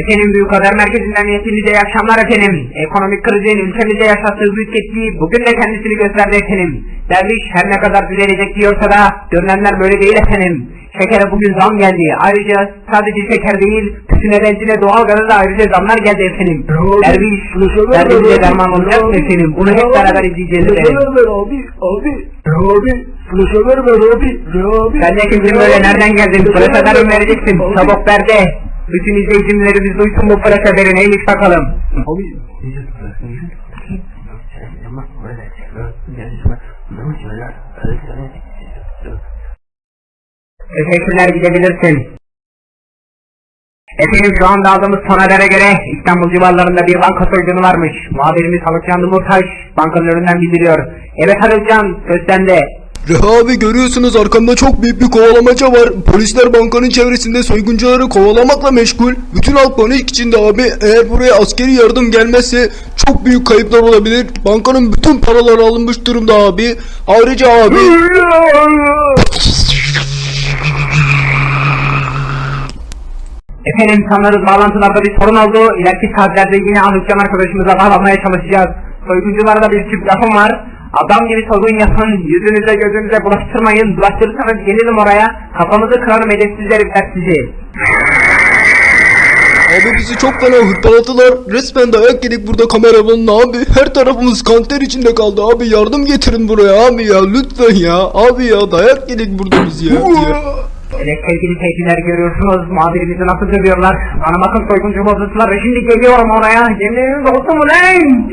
Efendim Büyük Haber Merkezi'nden hepinize iyi akşamlar efendim. Ekonomik krizin ülkemizde yaşattığı büyük etkiyi bugün de kendisini gösterdi efendim. Derviş her ne kadar düzelecek diyorsa da görünenler böyle değil efendim. Şekere bugün zam geldi. Ayrıca sadece şeker değil, tütüne, benzine, doğalgaza da ayrıca zamlar geldi efendim. Derviş, derdimize derman olacak mı efendim? Bunu hep beraber izleyeceğiz efendim. Abi, abi, abi, flaşör ver abi, abi. Sen de kimsin böyle nereden geldin? Haberim vereceksin. Çabuk ver de. Bütün izleyicilerimiz duysun bu fırat haberi neymiş bakalım. Teşekkürler gidebilirsin. Efendim şu anda aldığımız son habere göre İstanbul civarlarında bir banka soygunu varmış. Muhabirimiz Halukcan Dumurtaş bankanın önünden bildiriyor. Evet Halukcan söz sende. Reha abi görüyorsunuz arkamda çok büyük bir kovalamaca var. Polisler bankanın çevresinde soyguncuları kovalamakla meşgul. Bütün halk panik içinde abi. Eğer buraya askeri yardım gelmezse çok büyük kayıplar olabilir. Bankanın bütün paraları alınmış durumda abi. Ayrıca abi... Efendim sanırız bağlantılarda bir sorun oldu. İleriki saatlerde yine Halukcan arkadaşımızla bağlanmaya çalışacağız. Soyguncularda bir çift lafım var. Adam gibi soygun yapın, yüzünüze gözünüze bulaştırmayın. Bulaştırırsanız gelirim oraya. Kafamızı kırarım edepsiz herifler sizi. Abi bizi çok fena hırpaladılar. Resmen dayak yedik burada kameramanın abi. Her tarafımız kanter içinde kaldı abi. Yardım getirin buraya abi ya. Lütfen ya. Abi ya dayak yedik burada biz ya. Evet sevgili seyirciler görüyorsunuz muhabirimizi nasıl dövüyorlar. Bana bakın soyguncu bozuntular ve şimdi geliyorum oraya. Yemininiz olsun mu lan?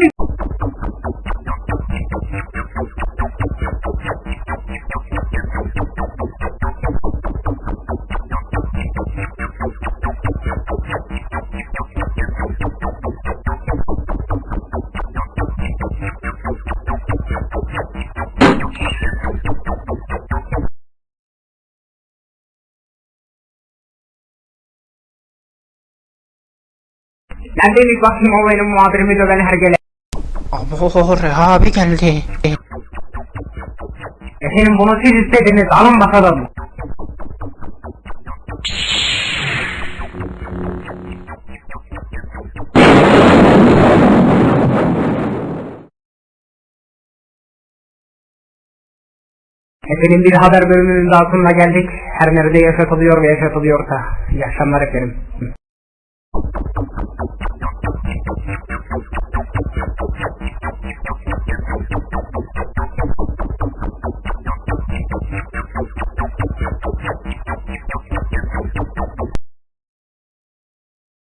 Neredeymiş bakayım o benim muhabirimi döven hergele. Abo Reha abi geldi. Efendim bunu siz istediniz alın bakalım. Efendim bir haber bölümünün daha sonuna geldik. Her nerede yaşatılıyor ve yaşatılıyorsa. İyi akşamlar efendim.